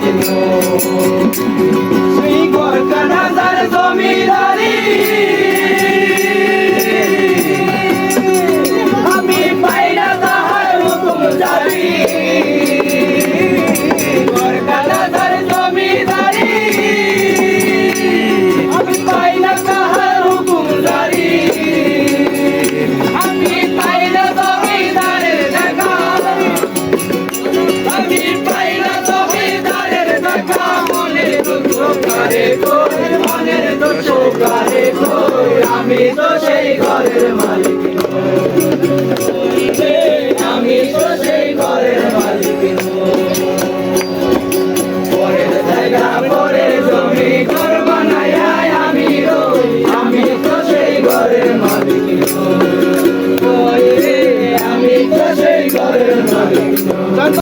Señor. ঘরে কই মনের দোষ আমি তো সেই ঘরের মালিক।